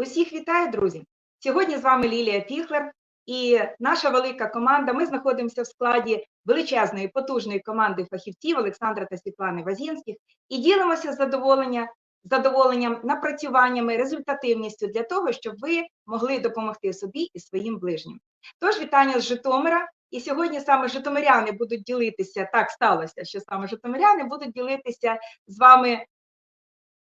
Усіх вітаю, друзі! Сьогодні з вами Лілія Піхлер і наша велика команда. Ми знаходимося в складі величезної потужної команди фахівців Олександра та Світлани Вазінських і ділимося задоволення, задоволенням, напрацюваннями, результативністю для того, щоб ви могли допомогти собі і своїм ближнім. Тож вітання з Житомира. І сьогодні саме Житомиряни будуть ділитися, так сталося, що саме Житомиряни будуть ділитися з вами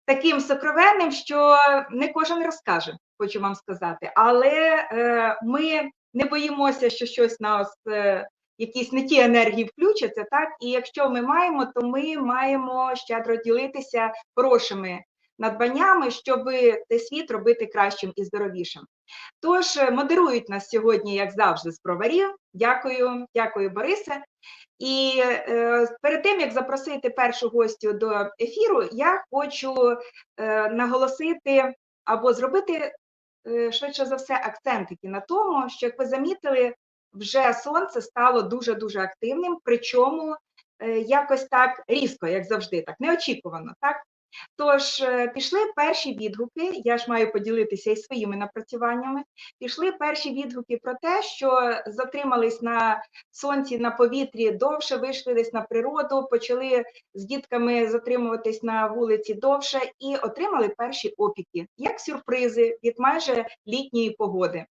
таким сокровенним, що не кожен розкаже, хочу вам сказати. Але е, ми не боїмося, що щось нас, е, якісь не ті енергії включаться, так? І якщо ми маємо, то ми маємо щедро ділитися хорошими надбаннями, щоб цей світ робити кращим і здоровішим. Тож е, модерують нас сьогодні, як завжди, з проварів. Дякую, дякую, Борисе. І е, перед тим як запросити першу гостю до ефіру, я хочу е, наголосити або зробити е, швидше за все акцентики на тому, що як ви замітили, вже сонце стало дуже дуже активним, причому е, якось так різко, як завжди, так неочікувано, так. Тож е, пішли перші відгуки, я ж маю поділитися і своїми напрацюваннями. Пішли перші відгуки про те, що затримались на сонці на повітрі довше, вийшли десь на природу, почали з дітками затримуватись на вулиці довше і отримали перші опіки, як сюрпризи від майже літньої погоди.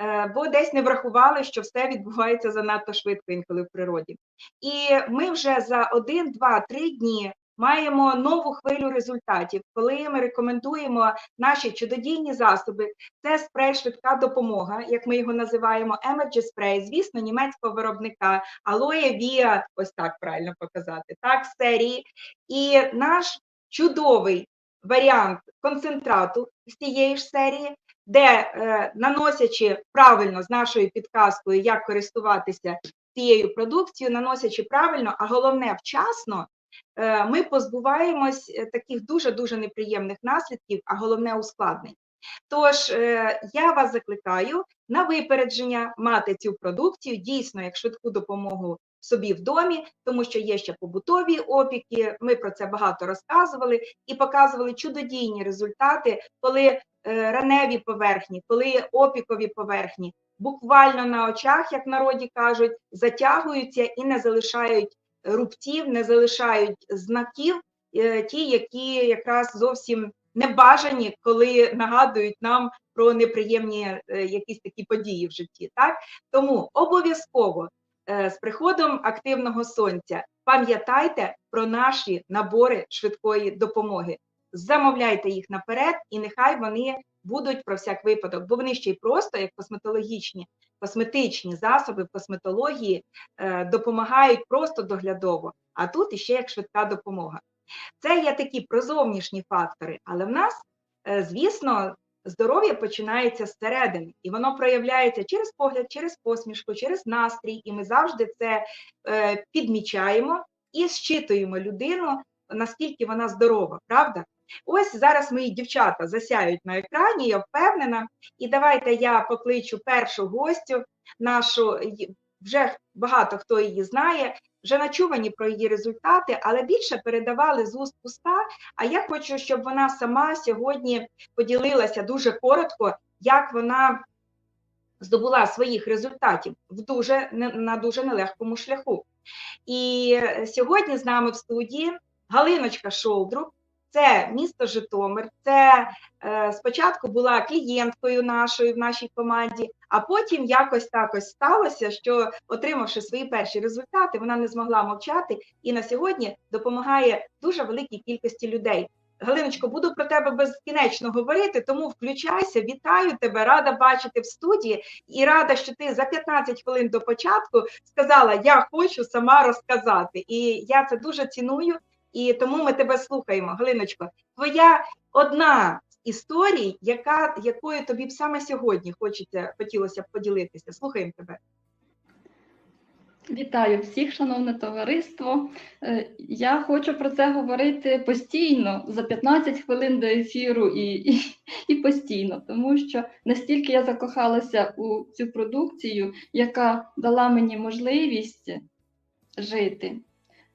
Е, бо десь не врахували, що все відбувається занадто швидко інколи в природі. І ми вже за один, два, три дні маємо нову хвилю результатів, коли ми рекомендуємо наші чудодійні засоби. Це спрей швидка допомога, як ми його називаємо, Energy Spray, звісно, німецького виробника, Aloe Via, ось так правильно показати, так, серії. І наш чудовий варіант концентрату з цієї ж серії. Де е, наносячи правильно з нашою підказкою, як користуватися цією продукцією, наносячи правильно, а головне вчасно, ми позбуваємось е, таких дуже-дуже неприємних наслідків, а головне ускладнень. Тож е, я вас закликаю на випередження мати цю продукцію дійсно як швидку допомогу собі в домі, тому що є ще побутові опіки. Ми про це багато розказували і показували чудодійні результати, коли раневі поверхні, коли опікові поверхні буквально на очах, як народі кажуть, затягуються і не залишають рубців, не залишають знаків, е, ті, які якраз зовсім не бажані, коли нагадують нам про неприємні е, якісь такі події в житті. Так тому обов'язково е, з приходом активного сонця пам'ятайте про наші набори швидкої допомоги. Замовляйте їх наперед, і нехай вони будуть про всяк випадок, бо вони ще й просто як косметологічні косметичні засоби в косметології е, допомагають просто доглядово, а тут іще як швидка допомога. Це є такі прозовнішні фактори, але в нас, е, звісно, здоров'я починається зсередини, і воно проявляється через погляд, через посмішку, через настрій, і ми завжди це е, підмічаємо і зчитуємо людину, наскільки вона здорова, правда? Ось зараз мої дівчата засяють на екрані, я впевнена. І давайте я покличу першу гостю нашу, вже багато хто її знає, вже начувані про її результати, але більше передавали з уст уста. А я хочу, щоб вона сама сьогодні поділилася дуже коротко, як вона здобула своїх результатів в дуже на дуже нелегкому шляху. І сьогодні з нами в студії Галиночка Шолдрук. Це місто Житомир. Це е, спочатку була клієнткою нашою в нашій команді, а потім якось так сталося, що, отримавши свої перші результати, вона не змогла мовчати і на сьогодні допомагає дуже великій кількості людей. Галиночко, буду про тебе безкінечно говорити, тому включайся, вітаю тебе, рада бачити в студії і рада, що ти за 15 хвилин до початку сказала: Я хочу сама розказати. І я це дуже ціную і тому ми тебе слухаємо. Галиночко, твоя одна з історій, яка, якою тобі б саме сьогодні хочеться, хотілося б поділитися. Слухаємо тебе. Вітаю всіх, шановне товариство. Е, я хочу про це говорити постійно, за 15 хвилин до ефіру і, і, і постійно, тому що настільки я закохалася у цю продукцію, яка дала мені можливість жити.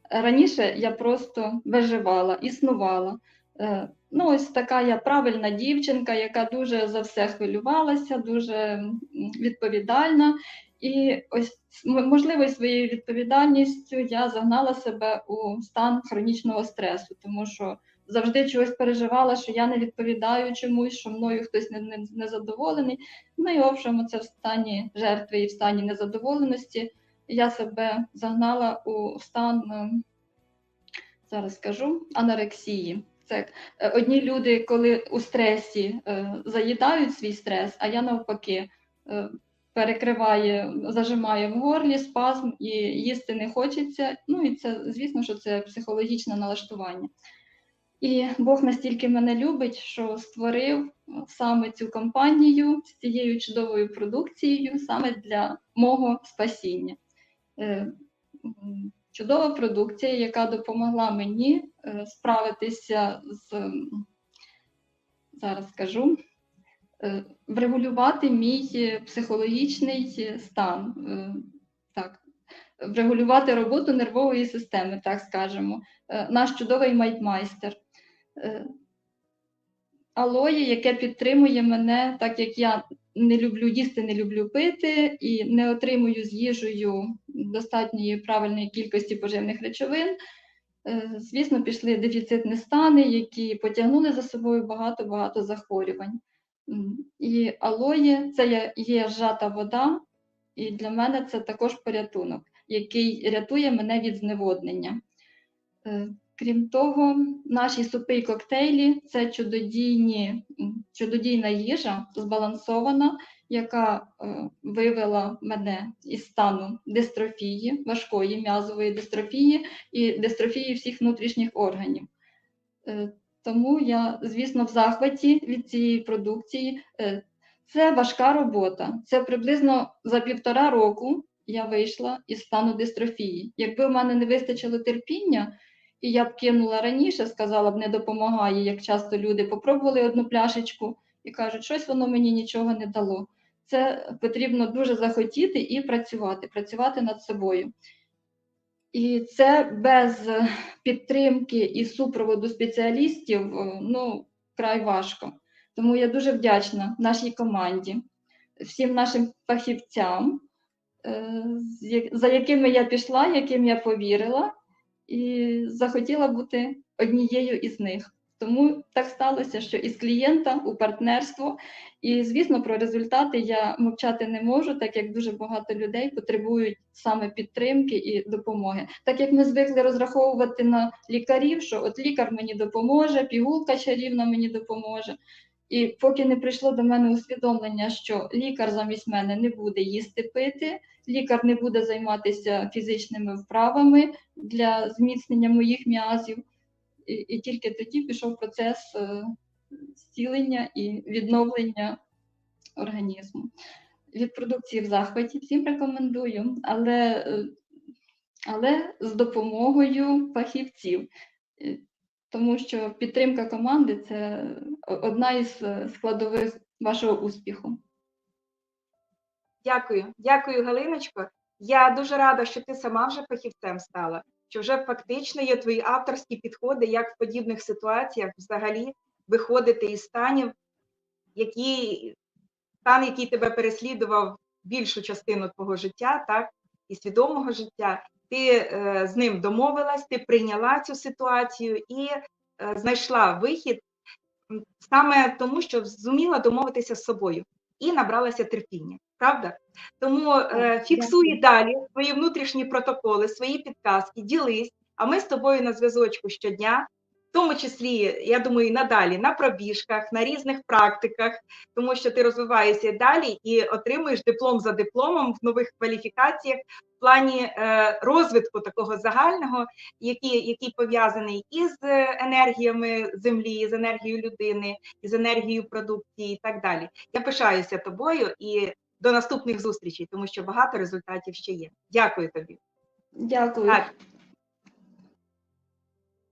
Раніше я просто виживала, існувала. Е, Ну, ось така я правильна дівчинка, яка дуже за все хвилювалася, дуже відповідальна. І ось можливо, своєю відповідальністю я загнала себе у стан хронічного стресу, тому що завжди чогось переживала, що я не відповідаю чомусь, що мною хтось не, не, незадоволений. Ну і обшому це в стані жертви і в стані незадоволеності. Я себе загнала у стан, е, зараз скажу, анорексії. Це е, одні люди, коли у стресі е, заїдають свій стрес, а я навпаки перекриває, зажимає в горлі спазм і їсти не хочеться. Ну і це, звісно, що це психологічне налаштування. І Бог настільки мене любить, що створив саме цю компанію з цією чудовою продукцією саме для мого спасіння. Е, Чудова продукція, яка допомогла мені е, справитися з зараз скажу, е, врегулювати мій психологічний стан. Так, врегулювати роботу нервової системи, так скажемо. Наш чудовий майстмайстер. Е, Алоє, яке підтримує мене, так як я не люблю їсти, не люблю пити і не отримую з їжею достатньої правильної кількості поживних речовин. Е, Звісно, пішли дефіцитні стани, які потягнули за собою багато-багато захворювань. І алоє це є- зжата вода, і для мене це також порятунок, який рятує мене від зневоднення. Крім того, наші супи і коктейлі це чудодійні, чудодійна їжа, збалансована, яка е, вивела мене із стану дистрофії, важкої м'язової дистрофії і дистрофії всіх внутрішніх органів. Е, Тому я, звісно, в захваті від цієї продукції. Е, Це важка робота. Це приблизно за півтора року я вийшла із стану дистрофії. Якби в мене не вистачило терпіння, і я б кинула раніше, сказала б, не допомагає, як часто люди попробували одну пляшечку і кажуть, щось воно мені нічого не дало. Це потрібно дуже захотіти і працювати, працювати над собою. І це без підтримки і супроводу спеціалістів е, ну, край важко. Тому я дуже вдячна нашій команді, всім нашим фахівцям, е, за якими я пішла, яким я повірила, і захотіла бути однією із них. Тому так сталося, що із клієнта у партнерство. І, звісно, про результати я мовчати не можу, так як дуже багато людей потребують саме підтримки і допомоги. Так як ми звикли розраховувати на лікарів, що от лікар мені допоможе, пігулка чарівна мені допоможе. І поки не прийшло до мене усвідомлення, що лікар замість мене не буде їсти пити, лікар не буде займатися фізичними вправами для зміцнення моїх м'язів. І, і тільки тоді пішов процес е, зцілення і відновлення організму. Від продукції в захваті всім рекомендую, але, е, але з допомогою фахівців. Е, Тому що підтримка команди це одна із е, складових вашого успіху. Дякую, дякую, Галиночко. Я дуже рада, що ти сама вже фахівцем стала, що вже фактично є твої авторські підходи, як в подібних ситуаціях взагалі виходити із станів, які стан, який тебе переслідував більшу частину твого життя, так, і свідомого життя. Ти е, з ним домовилась, ти прийняла цю ситуацію і е, знайшла вихід саме тому, що зуміла домовитися з собою і набралася терпіння. Правда? Тому е, фіксуй далі свої внутрішні протоколи, свої підказки, ділись, а ми з тобою на зв'язочку щодня, тому числі, я думаю, і надалі на пробіжках, на різних практиках, тому що ти розвиваєшся далі і отримуєш диплом за дипломом в нових кваліфікаціях в плані е, розвитку такого загального, який, який пов'язаний із е, енергіями землі, з енергією людини, із енергією продукції і так далі. Я пишаюся тобою і до наступних зустрічей, тому що багато результатів ще є. Дякую тобі. Дякую. Так.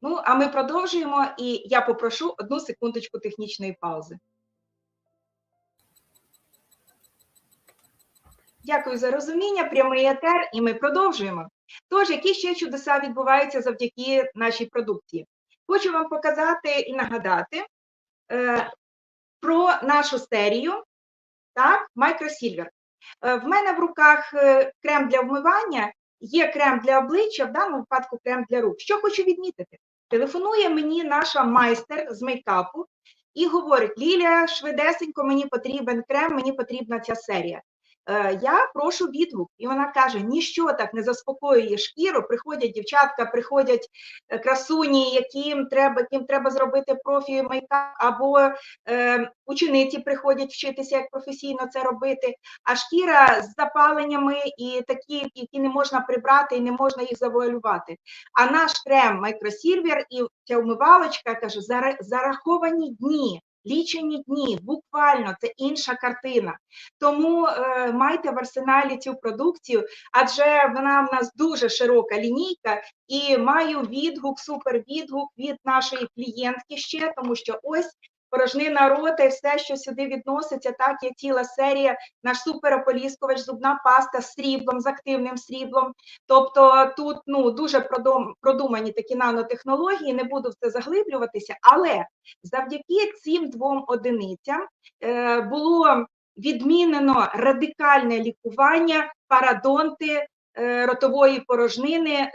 Ну, а ми продовжуємо, і я попрошу одну секундочку технічної паузи. Дякую за розуміння, прямий етер, і ми продовжуємо. Тож, які ще чудеса відбуваються завдяки нашій продукції? хочу вам показати і нагадати е, про нашу серію, так, Microsilver. Е, В мене в руках е, крем для вмивання, є крем для обличчя, в даному випадку крем для рук. Що хочу відмітити? Телефонує мені наша майстер з мейкапу і говорить: Лілія, швидесенько, мені потрібен крем, мені потрібна ця серія. Е, Я прошу відгук, і вона каже: ніщо так не заспокоює шкіру. Приходять дівчатка, приходять е, красуні, яким треба, яким треба зробити профі мейкап, або е, учениці приходять вчитися, як професійно це робити. А шкіра з запаленнями і такі, які не можна прибрати і не можна їх завуалювати. А наш крем Microsilver і ця вмивалочка каже, «Зара- зараховані дні. Лічені дні, буквально це інша картина. Тому е, майте в арсеналі цю продукцію, адже вона в нас дуже широка лінійка, і маю відгук, супервідгук від нашої клієнтки ще, тому що ось порожнина рота і все, що сюди відноситься, так є ціла серія, наш суперополіскувач, зубна паста з сріблом, з активним сріблом. Тобто тут ну дуже продумані такі нанотехнології, не буду в це заглиблюватися, але завдяки цим двом одиницям е, було відмінено радикальне лікування парадонти е, ротової порожнини.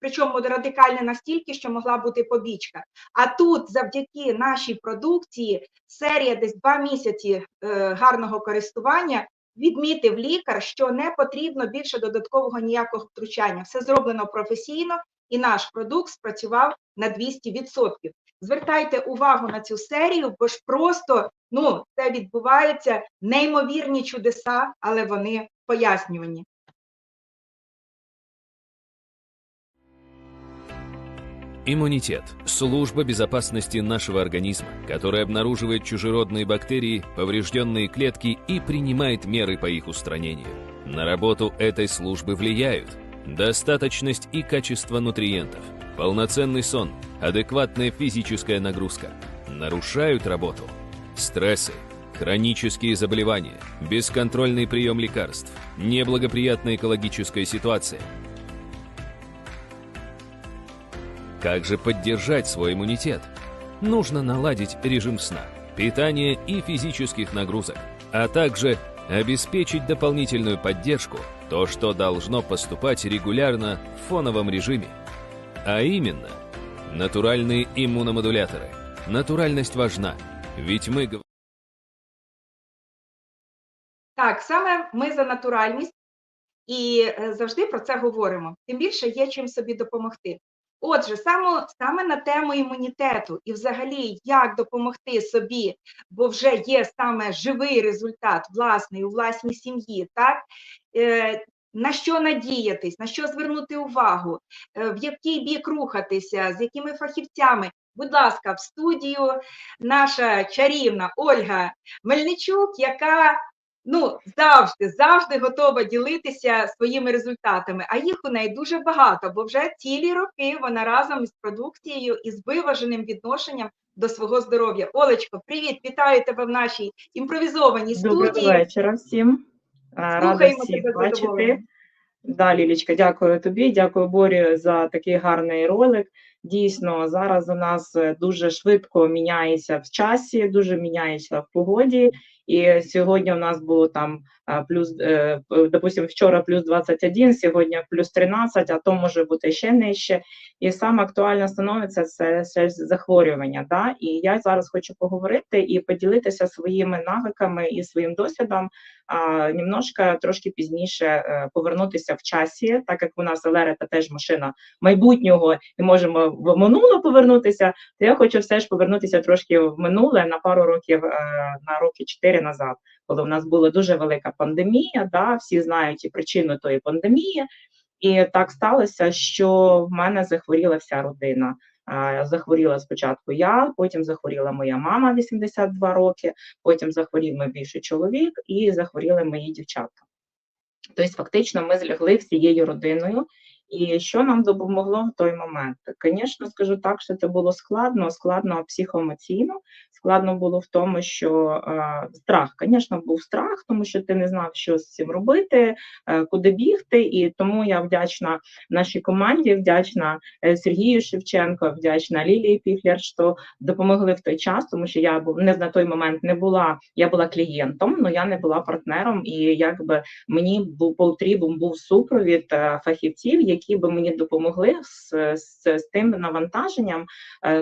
Причому радикальне настільки, що могла бути побічка. А тут, завдяки нашій продукції, серія десь два місяці е, гарного користування, відмітив лікар, що не потрібно більше додаткового ніякого втручання. Все зроблено професійно, і наш продукт спрацював на 200%. Звертайте увагу на цю серію, бо ж просто ну, це відбуваються неймовірні чудеса, але вони пояснювані. Иммунитет – служба безопасности нашего организма, которая обнаруживает чужеродные бактерии, поврежденные клетки и принимает меры по их устранению. На работу этой службы влияют достаточность и качество нутриентов, полноценный сон, адекватная физическая нагрузка. Нарушают работу стрессы, хронические заболевания, бесконтрольный прием лекарств, неблагоприятная экологическая ситуация – Как же поддержать свой иммунитет? Нужно наладить режим сна, питания и физических нагрузок, а также обеспечить дополнительную поддержку, то, что должно поступать регулярно в фоновом режиме. А именно, натуральные иммуномодуляторы. Натуральность важна, ведь мы говорим... Так, саме ми за натуральність і е, завжди про це говоримо. Тим більше є чим собі допомогти. Отже, саме, саме на тему імунітету і взагалі як допомогти собі, бо вже є саме живий результат власний у власній сім'ї, так? Е, на що надіятись, на що звернути увагу, е, в який бік рухатися, з якими фахівцями. Будь ласка, в студію наша чарівна Ольга Мельничук, яка ну завжди, завжди готова ділитися своїми результатами. А їх у неї дуже багато, бо вже цілі роки вона разом із продукцією і з виваженим відношенням до свого здоров'я. Олечко, привіт, вітаю тебе в нашій імпровізованій Доброго студії. вечора всім. Рада Слухаємо всіх бачити. Да, Лілічка, дякую тобі, дякую Борі за такий гарний ролик. Дійсно, зараз у нас е, дуже швидко міняється в часі, дуже міняється в погоді. І сьогодні у нас було там плюс, е, допустим, вчора плюс 21, сьогодні плюс 13, а то може бути ще нижче. І саме актуально становиться це, це захворювання. Да? І я зараз хочу поговорити і поділитися своїми навиками і своїм досвідом а, немножко трошки пізніше е, повернутися в часі, так як у нас Елерета теж машина майбутнього, і можемо в минуле повернутися. То я хочу все ж повернутися трошки в минуле на пару років, е, на роки чотири назад, коли в нас була дуже велика пандемія. Да, всі знають і причину тої пандемії. І так сталося, що в мене захворіла вся родина. Захворіла спочатку я, потім захворіла моя мама 82 роки, потім захворів мій більший чоловік і захворіли мої дівчатка. Тобто, фактично, ми злягли всією родиною. І що нам допомогло в той момент? Звісно, скажу так, що це було складно, складно психоемоційно, Складно було в тому, що е, страх, звісно, був страх, тому що ти не знав, що з цим робити, е, куди бігти. І тому я вдячна нашій команді, вдячна е, Сергію Шевченко, вдячна Лілії Піфлер, що допомогли в той час, тому що я не на той момент не була. Я була клієнтом, але я не була партнером, і якби мені був потрібен був супровід фахівців, які би мені допомогли з, з, з тим навантаженням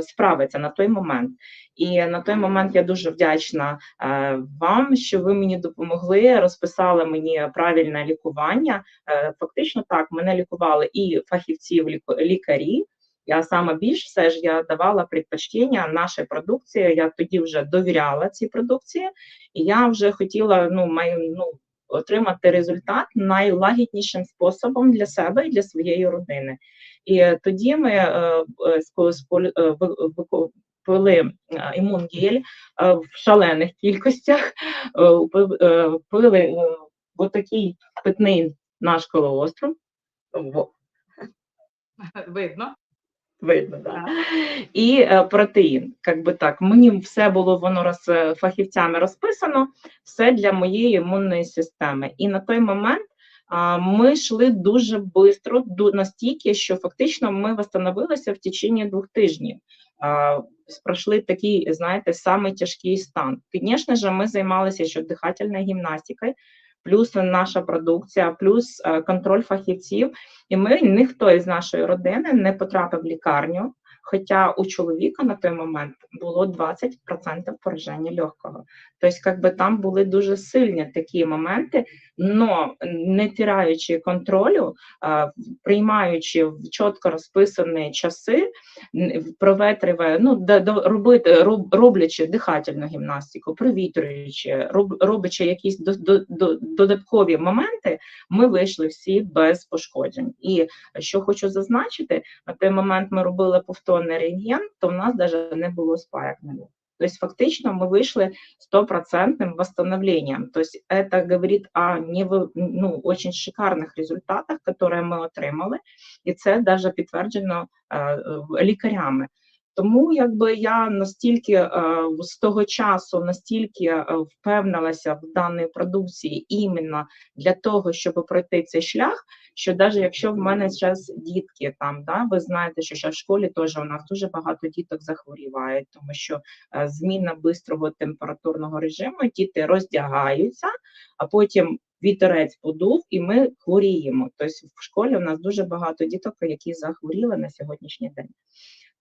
справитися на той момент. І на той момент я дуже вдячна е, вам, що ви мені допомогли, розписали мені правильне лікування. Е, фактично так, мене лікували і фахівці, лікарі. Я саме більш все ж я давала предпочтення нашій продукції. Я тоді вже довіряла цій продукції, і я вже хотіла ну, маю, ну, отримати результат найлагіднішим способом для себе і для своєї родини. І тоді ми е, е, е, пили е, імунгель е, в шалених кількостях, е, е, пили е, отакий питний наш колоостров. Видно. Видно, да. І е, протеїн. Як би так, мені все було воно роз, е, фахівцями розписано, все для моєї імунної системи. І на той момент а, ми йшли дуже швидко, настільки, що фактично ми встановилися в течение двох тижнів. Пройшли такий, знаєте, самий тяжкий стан. Звісно ж, ми займалися ще дихательною гімнастикою, плюс наша продукція, плюс е, контроль фахівців. І ми ніхто із нашої родини не потрапив в лікарню. Хоча у чоловіка на той момент було 20% пораження легкого. Тобто, як би там були дуже сильні такі моменти, но не тираючи контролю, приймаючи в чітко розписані часи, проветриває, ну робити, роблячи дихательну гімнастику, провітрюючи, роб, робячи якісь до, до, до, додаткові моменти, ми вийшли всі без пошкоджень. І що хочу зазначити, на той момент ми робили повторний рентген, то в нас навіть не було спаяк. Тобто, фактично, ми вийшли стопроцентным восстановлением. То есть это говорит о нево- ну, очень шикарних результатах, які ми отримали, і це навіть підтверджено е, е, лікарями. Тому якби я настільки е, з того часу настільки е, впевнилася в даній продукції іменно для того, щоб пройти цей шлях, що навіть якщо в мене зараз дітки там, да, ви знаєте, що зараз в школі теж у нас дуже багато діток захворівають, тому що е, зміна бистрого температурного режиму, діти роздягаються, а потім вітерець подув, і ми хворіємо. Тобто в школі у нас дуже багато діток, які захворіли на сьогоднішній день.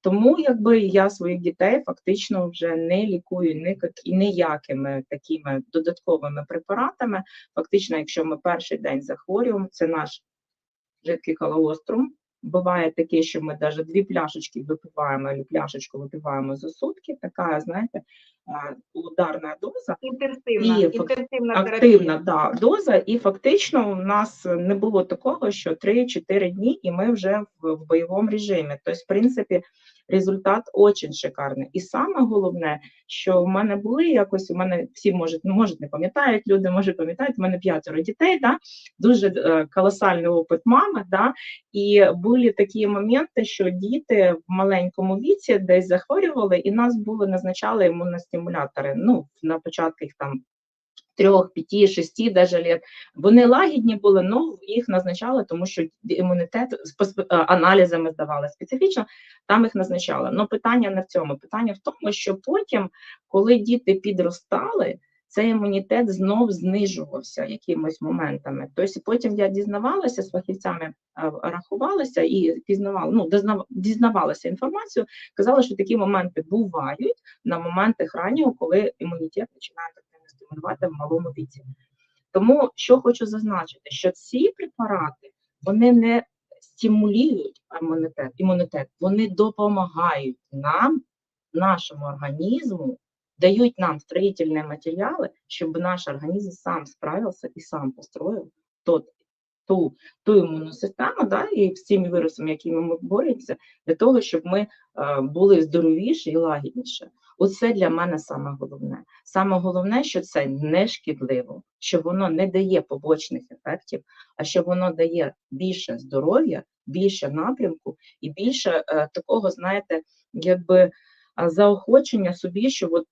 Тому якби я своїх дітей фактично вже не лікую ніякими такими додатковими препаратами. Фактично, якщо ми перший день захворюємо, це наш жидкий кололострум. Буває таке, що ми навіть дві пляшечки випиваємо, або пляшечку випиваємо за сутки. Така, знаєте, ударна доза, Інтенсивна, І фак- інтенсивна активна да, доза, і фактично у нас не було такого, що 3-4 дні, і ми вже в, в бойовому режимі. Тобто, в принципі, результат дуже шикарний. І саме головне, що в мене були якось, у мене всі можуть, ну, можуть не пам'ятають, люди можуть пам'ятають, у мене п'ятеро дітей, да, дуже е, колосальний опит мами, да, і були такі моменти, що діти в маленькому віці десь захворювали, і нас були назначали імуностимулятори. Ну, на початку їх там трьох, п'яти, шести даже лет. Вони лагідні були, але їх назначали, тому що імунітет з е, аналізами здавали специфічно, там їх назначали. Но питання не в цьому. Питання в тому, що потім, коли діти підростали, цей імунітет знов знижувався якимось моментами. Тобто потім я дізнавалася з фахівцями, е, рахувалася і пізнавала, ну, дізнавалася інформацію, казали, що такі моменти бувають на моменти раннього, коли імунітет починає активно стимулювати в малому віці. Тому що хочу зазначити, що ці препарати вони не стимулюють імунітет, імунітет, вони допомагають нам, нашому організму, дають нам строїтельні матеріали, щоб наш організм сам справився і сам построїв тот, ту, ту імунну систему, да, і з цими вірусами, якими ми боремося, для того, щоб ми е, були здоровіші і лагідніші. Оце для мене саме головне. Саме головне, що це не шкідливо, що воно не дає побочних ефектів, а що воно дає більше здоров'я, більше напрямку і більше е, такого, знаєте, якби а, заохочення собі, що от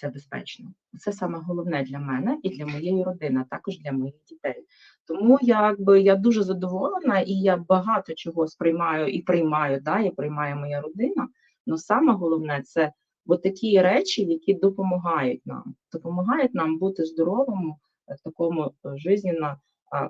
це безпечно. Це саме головне для мене і для моєї родини, а також для моїх дітей. Тому якби я дуже задоволена і я багато чого сприймаю і приймаю, да, і приймає моя родина. Але саме головне це такі речі, які допомагають нам, допомагають нам бути здоровому е, в такому е, жизненно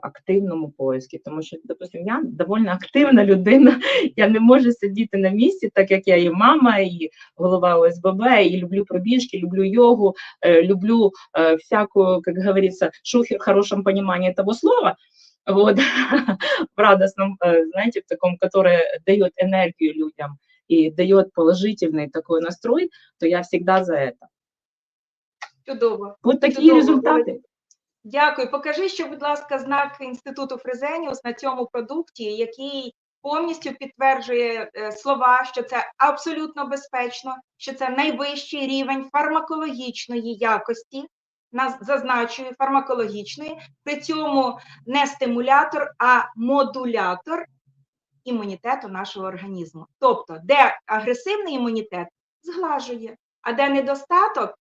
активному поиску. Тому що, допустим, я доволі активна людина, я не можу сидіти на місці, так як я і мама, і голова ОСББ, і люблю пробіжки, люблю йогу, э, люблю э, всякую, как говорится, шухер в хорошем понимании этого слова, вот, в радостном, э, знаете, в таком, которое дает энергию людям и дает положительный такой настрой, то я всегда за это. Чудово. Вот такие Чудово, результаты. Дякую. Покажи, що, будь ласка, знак інституту Фрезеніус на цьому продукті, який повністю підтверджує е, слова, що це абсолютно безпечно, що це найвищий рівень фармакологічної якості. Нас зазначую фармакологічної, при цьому не стимулятор, а модулятор імунітету нашого організму. Тобто, де агресивний імунітет зглажує, а де недостаток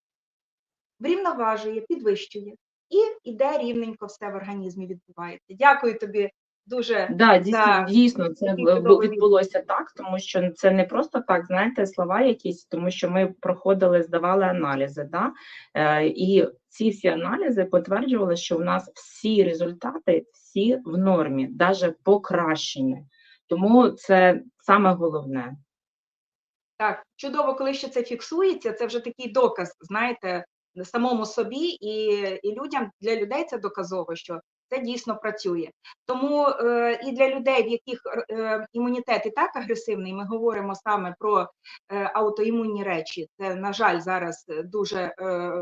врівноважує, підвищує. І іде рівненько все в організмі відбувається. Дякую тобі дуже. Да, дійсно, за дійсно, це відбулося так, тому що це не просто так, знаєте, слова якісь, тому що ми проходили, здавали аналізи, да? Е, і ці всі аналізи підтверджували, що в нас всі результати всі в нормі, навіть покращені. Тому це саме головне. Так, чудово, коли ще це фіксується, це вже такий доказ, знаєте, самому собі і, і людям для людей це доказово, що це дійсно працює. Тому е, і для людей, в яких е, імунітет і так агресивний, ми говоримо саме про е, аутоімунні речі. Це, на жаль, зараз е, дуже е,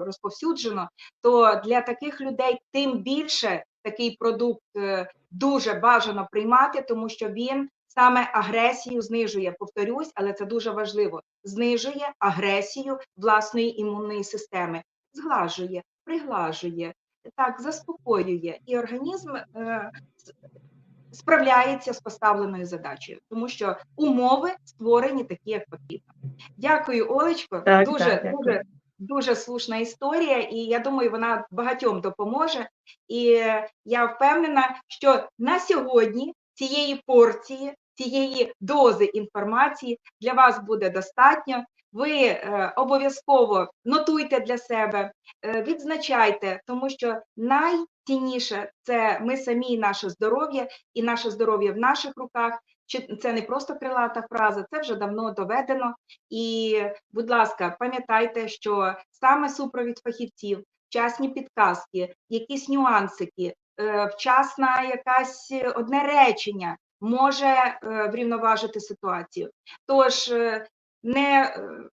розповсюджено. То для таких людей тим більше такий продукт е, дуже бажано приймати, тому що він саме агресію знижує. Повторюсь, але це дуже важливо. Знижує агресію власної імунної системи, зглажує, приглажує, так заспокоює, і організм е, справляється з поставленою задачею, тому що умови створені такі, як потрібно. Дякую, Олечко. Так, дуже, так, дякую. дуже, дуже слушна історія, і я думаю, вона багатьом допоможе. І я впевнена, що на сьогодні цієї порції, цієї дози інформації для вас буде достатньо. Ви е, обов'язково нотуйте для себе, е, відзначайте, тому що найцінніше це ми самі, наше здоров'я, і наше здоров'я в наших руках. Чи це не просто крилата фраза, це вже давно доведено. І, будь ласка, пам'ятайте, що саме супровід фахівців, вчасні підказки, якісь нюансики, е, вчасна якась одне речення може е, врівноважити ситуацію. Тож е, не, е,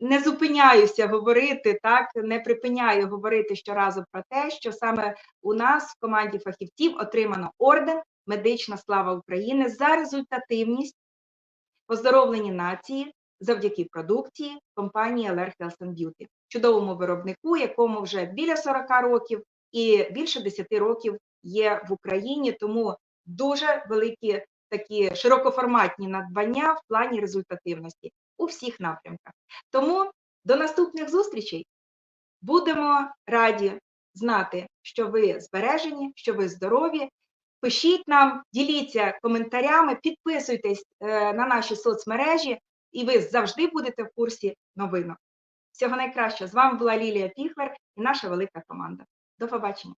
не зупиняюся говорити, так не припиняю говорити щоразу про те, що саме у нас в команді фахівців отримано орден Медична слава України за результативність оздоровлені нації завдяки продукції компанії Aller Health and Beauty, чудовому виробнику, якому вже біля 40 років і більше 10 років є в Україні. Тому дуже великі такі широкоформатні надбання в плані результативності у всіх напрямках. Тому до наступних зустрічей будемо раді знати, що ви збережені, що ви здорові. Пишіть нам, діліться коментарями, підписуйтесь е, на наші соцмережі, і ви завжди будете в курсі новинок. Всього найкращого. З вами була Лілія Піхлер і наша велика команда. До побачення.